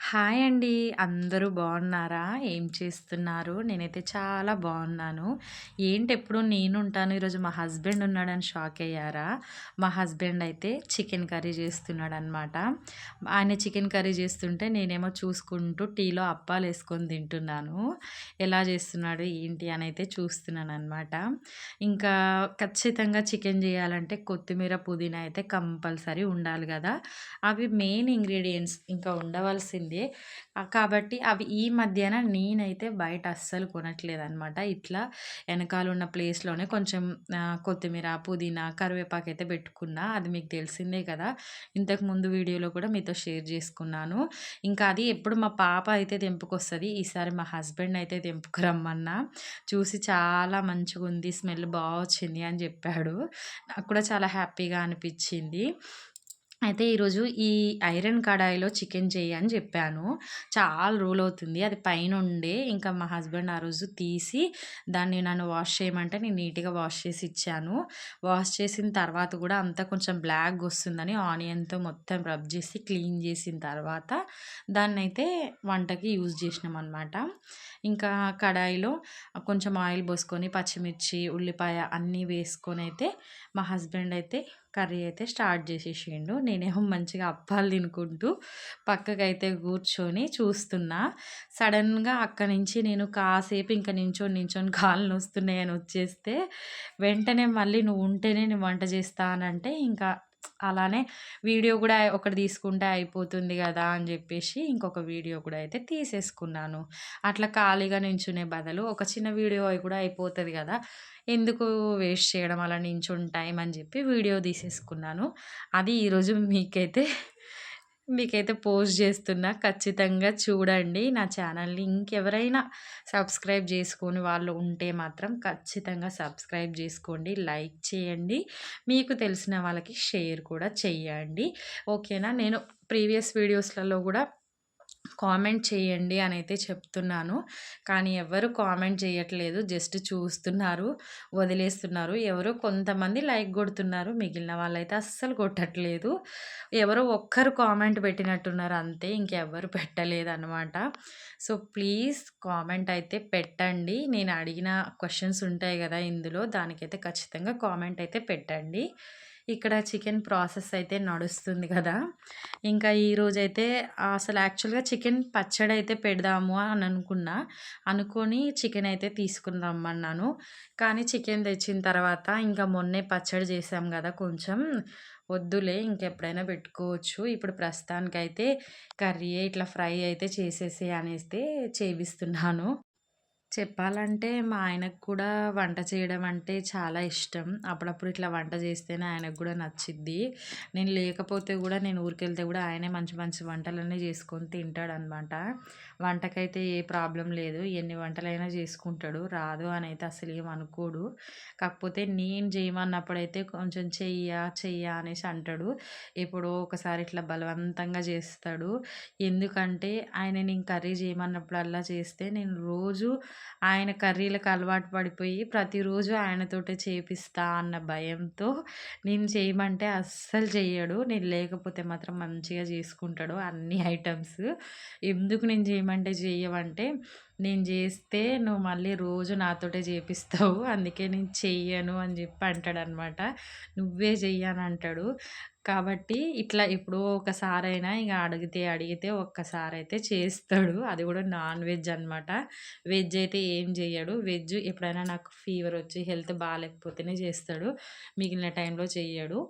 Hi అండి. అందరూ బాగున్నారా? ఏం చేస్తున్నారు? నేనైతే చాలా బాగున్నాను. ఏంటి ఎప్పుడు నేనుంటాను, ఈరోజు మా హస్బెండ్ ఉన్నాడని షాక్ అయ్యారా? మా హస్బెండ్ అయితే చికెన్ కర్రీ చేస్తున్నాడనమాట. ఆయన చికెన్ కర్రీ చేస్తుంటే నేనేమో చూసుకుంటూ టీలో అప్పాలు వేసుకొని తింటున్నాను. ఎలా చేస్తున్నాడు ఏంటి అని అయితే చూస్తున్నాను అనమాట ఇంకా ఖచ్చితంగా చికెన్ చేయాలంటే కొత్తిమీర, పుదీనా అయితే కంపల్సరీ ఉండాలి కదా! అవి మెయిన్ ఇంగ్రీడియంట్స్ ఇంకా ఉండవలసింది కాబట్టి అవి ఈ మధ్యన నేనైతే బయట అస్సలు కొనట్లేదనమాట. ఇట్లా వెనకాల ఉన్న ప్లేస్‌లోనే కొంచెం కొత్తిమీర, పుదీనా, కరివేపాకు అయితే పెట్టుకున్నా. అది మీకు తెలిసిందే కదా! ఇంతకు ముందు వీడియోలో కూడా మీతో షేర్ చేసుకున్నాను. ఇంకా అది ఎప్పుడు మా పాప అయితే తెంపుకొస్తుంది ఈసారి మా హస్బెండ్ అయితే తెంపుకురమ్మన్నా. చూసి చాలా మంచిగా ఉంది స్మెల్ బాగా వచ్చింది అని చెప్పాడు. నాకు కూడా చాలా హ్యాపీగా అనిపించింది అయితే ఈరోజు ఈ ఐరన్ కడాయిలో చికెన్ చేయి అని చెప్పాను. చాలా రోజులవుతుంది. అది పైన ఉండే ఇంకా మా హస్బెండ్ ఆ రోజు తీసి దాన్ని నన్ను వాష్ చేయమంటే నేను నీట్‌గా వాష్ చేసి ఇచ్చాను. వాష్ చేసిన తర్వాత కూడా అంతా కొంచెం బ్లాక్ వస్తుందని ఆనియన్‌తో మొత్తం రబ్ చేసి క్లీన్ చేసిన తర్వాత దాన్నైతే వంటకి యూజ్ చేసినామనమాట. ఇంకా కడాయిలో కొంచెం ఆయిల్ పోసుకొని పచ్చిమిర్చి, ఉల్లిపాయ అన్నీ వేసుకొని అయితే మా హస్బెండ్ అయితే కర్రీ అయితే స్టార్ట్ చేసేసిండు. నేనేమో మంచిగా అప్పాలు తినుకుంటూ పక్కకైతే కూర్చొని చూస్తున్నా. సడన్గా అక్కడి నుంచి నేను కాసేపు ఇంక నించొని, నించొని కాళ్ళు నొస్తున్నాయని వచ్చేస్తే వెంటనే మళ్ళీ "నువ్వు ఉంటేనే నేను వంట చేస్తానంటే ఇంకా అలానే వీడియో కూడా ఒకటి తీసుకుంటే అయిపోతుంది కదా! అని చెప్పేసి ఇంకొక వీడియో కూడా అయితే తీసేసుకున్నాను. అట్లా ఖాళీగా నించునే బదులు ఒక చిన్న వీడియో అయి కూడా అయిపోతుంది కదా! ఎందుకు వేస్ట్ చేయడం అలా నించొని టైం అని చెప్పి వీడియో తీసేసుకున్నాను. అది ఈరోజు మీకైతే మీకైతే పోస్ట్ చేస్తున్నా. ఖచ్చితంగా చూడండి నా ఛానల్‌ని. ఇంకెవరైనా సబ్స్క్రైబ్ చేసుకొని వాళ్ళు ఉంటే మాత్రం ఖచ్చితంగా సబ్స్క్రైబ్ చేసుకోండి. లైక్ చేయండి. మీకు తెలిసిన వాళ్ళకి షేర్ కూడా చేయండి ఓకేనా? నేను ప్రీవియస్ వీడియోస్‌లలో కూడా కామెంట్ చేయండి అని అయితే చెప్తున్నాను. కానీ ఎవరు కామెంట్ చేయట్లేదు. జస్ట్ చూస్తున్నారు, వదిలేస్తున్నారు. ఎవరో కొంతమంది లైక్ కొడుతున్నారు. మిగిలిన వాళ్ళైతే అస్సలు కొట్టట్లేదు. ఎవరో ఒక్కరు కామెంట్ పెట్టినట్టున్నారు అంతే. ఇంకెవ్వరు పెట్టలేదనమాట. సో, ప్లీజ్ కామెంట్ అయితే పెట్టండి. నేను అడిగిన క్వశ్చన్స్ ఉంటాయి కదా! ఇందులో దానికైతే ఖచ్చితంగా కామెంట్ అయితే పెట్టండి. ఇక్కడ చికెన్ ప్రాసెస్ అయితే నడుస్తుంది కదా! ఇంకా ఈరోజైతే అసలు యాక్చువల్‌గా చికెన్ పచ్చడి అయితే పెడదాము అని అనుకున్నా. అనుకొని చికెన్ అయితే తీసుకొని రమ్మన్నాను. కానీ చికెన్ తెచ్చిన తర్వాత ఇంకా మొన్నే పచ్చడి చేసాం కదా! కొంచెం వద్దులే ఇంకెప్పుడైనా పెట్టుకోవచ్చు. ఇప్పుడు ప్రస్తుతానికైతే కర్రీ ఇట్లా ఫ్రై అయితే చేసేసి అనేస్తే చేపిస్తున్నాను. చెప్పాలంటే మా ఆయనకు కూడా వంట చేయడం అంటే చాలా ఇష్టం. అప్పుడప్పుడు ఇట్లా వంట చేస్తేనే ఆయనకు కూడా నచ్చిద్ది. నేను లేకపోతే కూడా నేను ఊరికెళ్తే కూడా ఆయనే మంచి మంచి వంటలన్నీ చేసుకొని తింటాడనమాట. వంటకైతే ఏ ప్రాబ్లం లేదు. ఎన్ని వంటలైనా చేసుకుంటాడు. రాదు అనైతే అసలు ఏమనుకోడు అనుకోడు. కాకపోతే నేను చేయమన్నప్పుడైతే కొంచెం చెయ్యా, చెయ్యా అనేసి అంటాడు. ఎప్పుడో ఒకసారి ఇట్లా బలవంతంగా చేస్తాడు. ఎందుకంటే ఆయన నేను కర్రీ చేయమన్నప్పుడల్లా చేస్తే నేను రోజు ఆయన కర్రీలకు అలవాటు పడిపోయి ప్రతిరోజు ఆయనతోటే చేపిస్తా అన్న భయంతో నేను చేయమంటే అస్సలు చేయడు నేను లేకపోతే మాత్రం మంచిగా చేసుకుంటాడు అన్ని ఐటమ్స్. ఎందుకు నేను చేయమంటే చేయమంటే నేను చేస్తే నువ్వు మళ్ళీ రోజు నాతోటే చేపిస్తావు. అందుకే నేను చెయ్యను అని చెప్పి అంటాడనమాట. నువ్వే చెయ్యను అంటాడు. కాబట్టి ఇట్లా ఎప్పుడో ఒకసారైనా ఇక అడిగితే అడిగితే ఒక్కసారైతే చేస్తాడు. అది కూడా నాన్ వెజ్ అనమాట. వెజ్ అయితే ఏం చెయ్యడు. వెజ్ ఎప్పుడైనా నాకు ఫీవర్ వచ్చి హెల్త్ బాగాలేకపోతేనే చేస్తాడు. మిగిలిన టైంలో చెయ్యడు.